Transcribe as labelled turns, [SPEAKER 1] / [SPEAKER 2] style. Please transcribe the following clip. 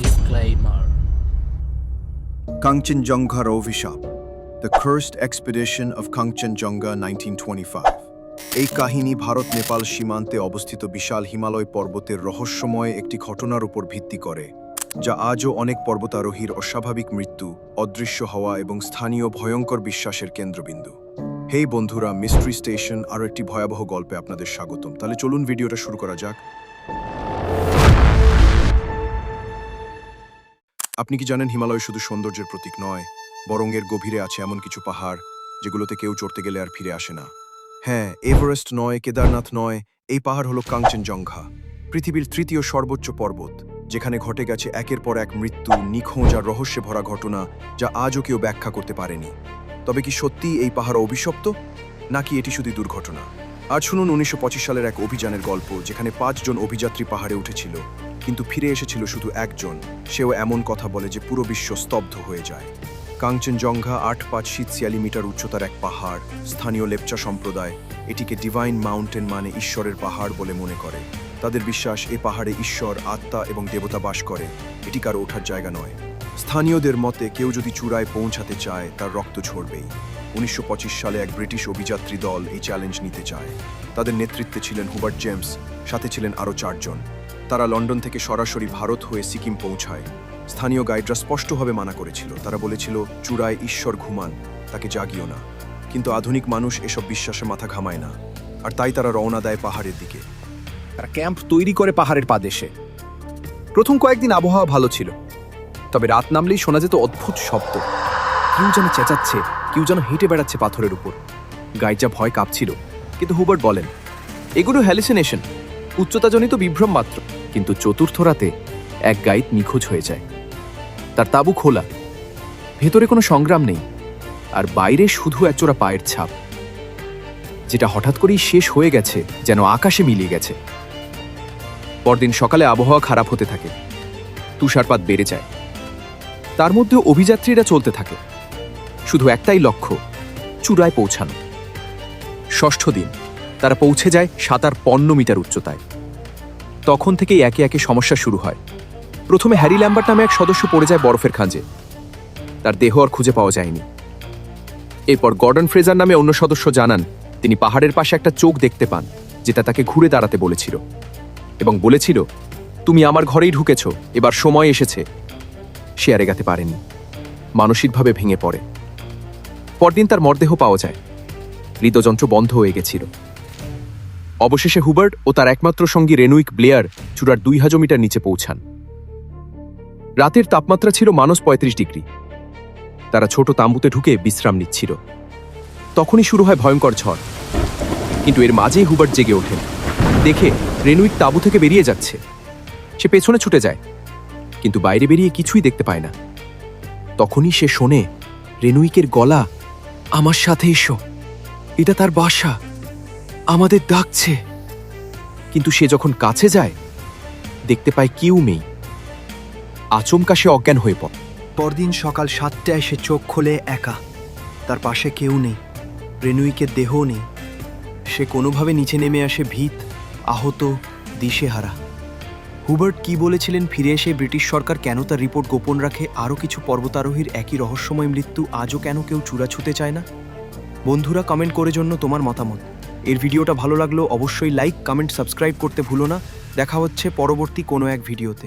[SPEAKER 1] Disclaimer.
[SPEAKER 2] Kangchenjunga অভিশাপ the Cursed Expedition of Kangchenjunga 1925 এই কাহিনী ভারত, নেপাল সীমান্তে অবস্থিত বিশাল হিমালয় পর্বতের রহস্যময় একটি ঘটনার উপর ভিত্তি করে, যা আজও অনেক পর্বতারোহীর অস্বাভাবিক মৃত্যু, অদৃশ্য হওয়া এবং স্থানীয় ভয়ঙ্কর বিশ্বাসের কেন্দ্রবিন্দু। হেই বন্ধুরা মিস্ট্রি স্টেশন আরও একটি ভয়াবহ গল্পে আপনাদের স্বাগতম। তাহলে চলুন ভিডিওটা শুরু করা যাক। আপনি কি জানেন হিমালয় শুধু সৌন্দর্যের প্রতীক নয় বরং এর গভীরে আছে এমন কিছু পাহাড় যেগুলোতে কেউ চড়তে গেলে আর ফিরে আসে না। হ্যাঁ এভারেস্ট নয়, কেদারনাথ নয়, এই পাহাড় হলো কাঞ্চনজঙ্ঘা, পৃথিবীর তৃতীয় সর্বোচ্চ পর্বত, যেখানে ঘটে গেছে একের পর এক মৃত্যু, নিখোঁজ আর রহস্যে ভরা ঘটনা যা আজও কেউ ব্যাখ্যা করতে পারেনি। তবে কি সত্যি এই পাহাড় অভিশপ্ত? নাকি এটি শুধু দুর্ঘটনা? আজ শুনুন উনিশশো পঁচিশ সালের এক অভিযানের গল্প, যেখানে পাঁচজন অভিযাত্রী পাহাড়ে উঠেছিল। কিন্তু ফিরে এসেছিল শুধু একজন। সেও এমন কথা বলে যে পুরো বিশ্ব স্তব্ধ হয়ে যায়। কাঞ্চনজঙ্ঘা আট পাঁচ শীত ছিয়ালি মিটার উচ্চতার এক পাহাড়, স্থানীয় লেপচা সম্প্রদায়, এটিকে ডিভাইন মাউন্টেন মানে ঈশ্বরের পাহাড় বলে মনে করে। তাদের বিশ্বাস এ পাহাড়ে ঈশ্বর, আত্মা এবং দেবতা বাস করে, এটি কারও ওঠার জায়গা নয়। স্থানীয়দের মতে কেউ যদি চূড়ায় পৌঁছাতে চায়, তার রক্ত ঝরবেই। উনিশশো পঁচিশ সালে এক ব্রিটিশ অভিযাত্রী দল এই চ্যালেঞ্জ নিতে চায়। তাদের নেতৃত্বে ছিলেন হুবার্ট জেমস, সাথে ছিলেন আরও চারজন। তারা লন্ডন থেকে সরাসরি ভারত হয়ে সিকিম পৌঁছায়। স্থানীয় গাইডরা স্পষ্টভাবে মানা করেছিল। তারা বলেছিল, চূড়ায় ঈশ্বর ঘুমান, তাকে জাগিও না। কিন্তু আধুনিক মানুষ এসব বিশ্বাসে মাথা ঘামায় না। আর তাই তারা রওনা দেয় পাহাড়ের দিকে।
[SPEAKER 3] তারা ক্যাম্প তৈরি করে পাহাড়ের পাদেশে। প্রথম কয়েকদিন আবহাওয়া ভালো ছিল। তবে রাত নামলেই শোনা যেত অদ্ভুত শব্দ। কেউ যেন চেঁচাচ্ছে, কেউ যেন হেঁটে বেড়াচ্ছে পাথরের উপর। গাইড যা ভয় কাঁপছিল। কিন্তু হুবার্ট বলেন, এগুলো হ্যালিসিনেশন। উচ্চতাজনিত বিভ্রম মাত্র। কিন্তু চতুর্থ রাতে এক গাইড নিখোঁজ হয়ে যায়। তার তাবু খোলা। ভেতরে কোনো সংগ্রাম নেই আর বাইরে শুধু একচোরা পায়ের ছাপ। যেটা হঠাৎ করেই শেষ হয়ে গেছে, যেন আকাশে মিলিয়ে গেছে। পরদিন সকালে আবহাওয়া খারাপ হতে থাকে। তুষারপাত বেড়ে যায়। তার মধ্যে অভিযাত্রীরা চলতে থাকে। শুধু একটাই লক্ষ্য, চূড়ায় পৌঁছানো। ষষ্ঠ দিন, তারা পৌঁছে যায় সাতার পণ্য মিটার উচ্চতায়। তখন থেকেই একে একে সমস্যা শুরু হয়। প্রথমে হ্যারি ল্যাম্বার্ট নামে এক সদস্য পড়ে যায় বরফের খাঁজে। তার দেহ আর খুঁজে পাওয়া যায়নি। এরপর গর্ডন ফ্রেজার নামে অন্য সদস্য জানান, তিনি পাহাড়ের পাশে একটা চোখ দেখতে পান, যেটা তাকে ঘুরে দাঁড়াতে বলেছিল। এবং বলেছিল, তুমি আমার ঘরেই ঢুকেছ, এবার সময় এসেছে। সে আর এগাতে পারেনি। মানসিকভাবে ভেঙে পড়ে। পরদিন তার মরদেহ পাওয়া যায়। হৃদযন্ত্র বন্ধ হয়ে গেছিল। অবশেষে হুবার্ট ও তার একমাত্র সঙ্গী রেনুইক ব্লেয়ার চূড়ার দুই হাজার মিটার নিচে পৌঁছান। রাতের তাপমাত্রা ছিল মানস পঁয়ত্রিশ ডিগ্রি। তারা ছোট তাম্বুতে ঢুকে বিশ্রাম নিচ্ছিল। তখনই শুরু হয় ভয়ঙ্কর ঝড়। কিন্তু এর মাঝেই হুবার্ট জেগে ওঠেন। দেখে রেনুইক তাঁবু থেকে বেরিয়ে যাচ্ছে। সে পেছনে ছুটে যায়। কিন্তু বাইরে বেরিয়ে কিছুই দেখতে পায় না। তখনই সে শোনে, রেনুইকের গলা আমার সাথে এসো। এটা তার বাসা। আমাদের ডাকছে। কিন্তু সে যখন কাছে যায়, দেখতে পায় কেউ নেই। আচমকা সে অজ্ঞান হয়ে পড়ে।
[SPEAKER 4] পরদিন সকাল সাতটায় সে চোখ খোলে একা। তার পাশে কেউ নেই। রেনুইকে দেহও নেই। সে কোনোভাবে নিচে নেমে আসে ভীত, আহত, দিশেহারা। হুবার্ট কি বলেছিলেন ফিরে এসে ব্রিটিশ সরকার কেন তার রিপোর্ট গোপন রাখে? আরও কিছু পর্বতারোহীর একই রহস্যময় মৃত্যু আজও কেন কেউ চূড়া ছুতে চায় না? বন্ধুরা কমেন্ট করে জন্য তোমার মতামত। এর ভিডিওটা ভালো লাগল অবশ্যই লাইক কমেন্ট সাবস্ক্রাইব করতে ভুলো না। দেখা হচ্ছে পরবর্তী কোনো এক ভিডিওতে।